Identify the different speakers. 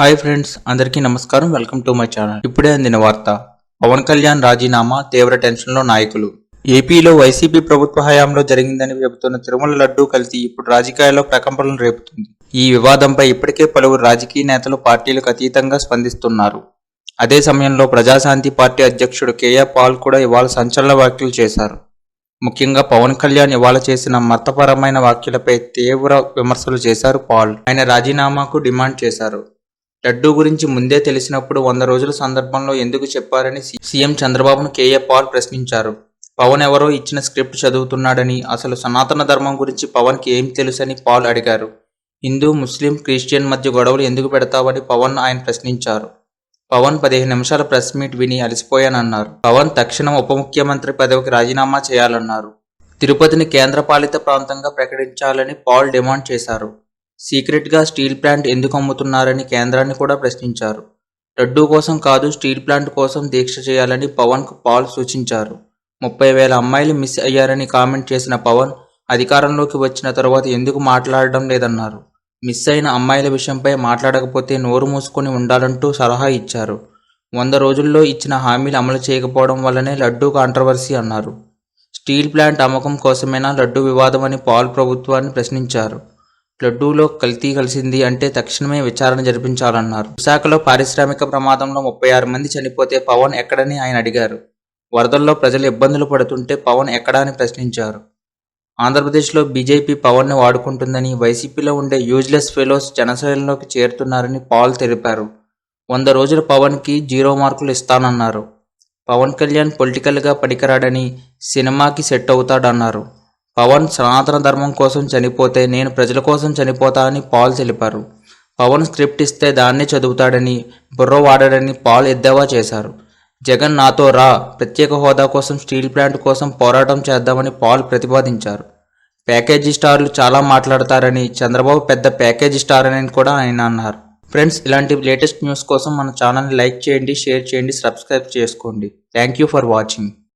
Speaker 1: Hi friends అందరికీ నమస్కారం. Welcome to my channel. ఇప్పుడే అందిన వార్త పవన్ కళ్యాణ్ రాజీనామా తీవ్ర టెన్షన్లో నాయకులు. ఏపీలో వైసీపీ ప్రభుత్వ హయాంలో జరిగిందని చెబుతున్న తిరుమల లడ్డూ కలిసి ఇప్పుడు రాజకీయాల్లో ప్రకంపనలు రేపుతుంది. ఈ వివాదంపై ఇప్పటికే పలువురు రాజకీయ నేతలు పార్టీలకు అతీతంగా స్పందిస్తున్నారు. అదే సమయంలో ప్రజాశాంతి పార్టీ అధ్యక్షుడు కేఏ పాల్ కూడా ఇవాళ సంచలన వ్యాఖ్యలు చేశారు. ముఖ్యంగా పవన్ కళ్యాణ్ ఇవాళ చేసిన మతపరమైన వ్యాఖ్యలపై తీవ్ర విమర్శలు చేశారు పాల్. ఆయన రాజీనామాకు డిమాండ్ చేశారు. లడ్డూ గురించి ముందే తెలిసినప్పుడు వంద రోజుల సందర్భంలో ఎందుకు చెప్పారని సీఎం చంద్రబాబును కేఏ పాల్ ప్రశ్నించారు. పవన్ ఎవరో ఇచ్చిన స్క్రిప్ట్ చదువుతున్నాడని అసలు సనాతన ధర్మం గురించి పవన్కి ఏం తెలుసని పాల్ అడిగారు. హిందూ ముస్లిం క్రిస్టియన్ మధ్య గొడవలు ఎందుకు పెడతావని పవన్ ఆయన ప్రశ్నించారు. పవన్ పదిహేను నిమిషాల ప్రెస్ మీట్ విని అలసిపోయానన్నారు. పవన్ తక్షణం ఉప ముఖ్యమంత్రి పదవికి రాజీనామా చేయాలన్నారు. తిరుపతిని కేంద్రపాలిత ప్రాంతంగా ప్రకటించాలని పాల్ డిమాండ్ చేశారు. సీక్రెట్గా స్టీల్ ప్లాంట్ ఎందుకు అమ్ముతున్నారని కేంద్రాన్ని కూడా ప్రశ్నించారు. లడ్డూ కోసం కాదు స్టీల్ ప్లాంట్ కోసం దీక్ష చేయాలని పవన్కు పాల్ సూచించారు. ముప్పై వేల అమ్మాయిలు మిస్ అయ్యారని కామెంట్ చేసిన పవన్ అధికారంలోకి వచ్చిన తరువాత ఎందుకు మాట్లాడడం లేదన్నారు. మిస్ అయిన అమ్మాయిల విషయంపై మాట్లాడకపోతే నోరు మూసుకొని ఉండాలంటూ సలహా ఇచ్చారు. వంద రోజుల్లో ఇచ్చిన హామీలు అమలు చేయకపోవడం వల్లనే లడ్డూ కాంట్రవర్సీ అన్నారు. స్టీల్ ప్లాంట్ అమ్మకం కోసమేనా లడ్డూ వివాదమని పాల్ ప్రభుత్వాన్ని ప్రశ్నించారు. లడ్డూలో కల్తీ కలిసింది అంటే తక్షణమే విచారణ జరిపించాలన్నారు. విశాఖలో పారిశ్రామిక ప్రమాదంలో ముప్పై ఆరు మంది చనిపోతే పవన్ ఎక్కడని ఆయన అడిగారు. వరదల్లో ప్రజలు ఇబ్బందులు పడుతుంటే పవన్ ఎక్కడా అని ప్రశ్నించారు. ఆంధ్రప్రదేశ్లో బీజేపీ పవన్ను వాడుకుంటుందని వైసీపీలో ఉండే యూజ్లెస్ ఫెలోస్ జనసేనలోకి చేరుతున్నారని పాల్ తెలిపారు. వంద రోజుల పవన్కి జీరో మార్కులు ఇస్తానన్నారు. పవన్ కళ్యాణ్ పొలిటికల్గా పనికిరాడని సినిమాకి సెట్ అవుతాడన్నారు. పవన్ సనాతన ధర్మం కోసం చనిపోతే నేను ప్రజల కోసం చనిపోతా అని పాల్ తెలిపారు. పవన్ స్క్రిప్ట్ ఇస్తే దాన్నే చదువుతాడని బుర్ర వాడాడని పాల్ ఎద్దేవా చేశారు. జగన్ నాతో రా ప్రత్యేక హోదా కోసం స్టీల్ ప్లాంట్ కోసం పోరాటం చేద్దామని పాల్ ప్రతిపాదించారు. ప్యాకేజీ స్టార్లు చాలా మాట్లాడతారని చంద్రబాబు పెద్ద ప్యాకేజీ స్టార్ అని కూడా ఆయన అన్నారు. ఫ్రెండ్స్ ఇలాంటి లేటెస్ట్ న్యూస్ కోసం మన ఛానల్ని లైక్ చేయండి షేర్ చేయండి సబ్స్క్రైబ్ చేసుకోండి. Thank you for watching.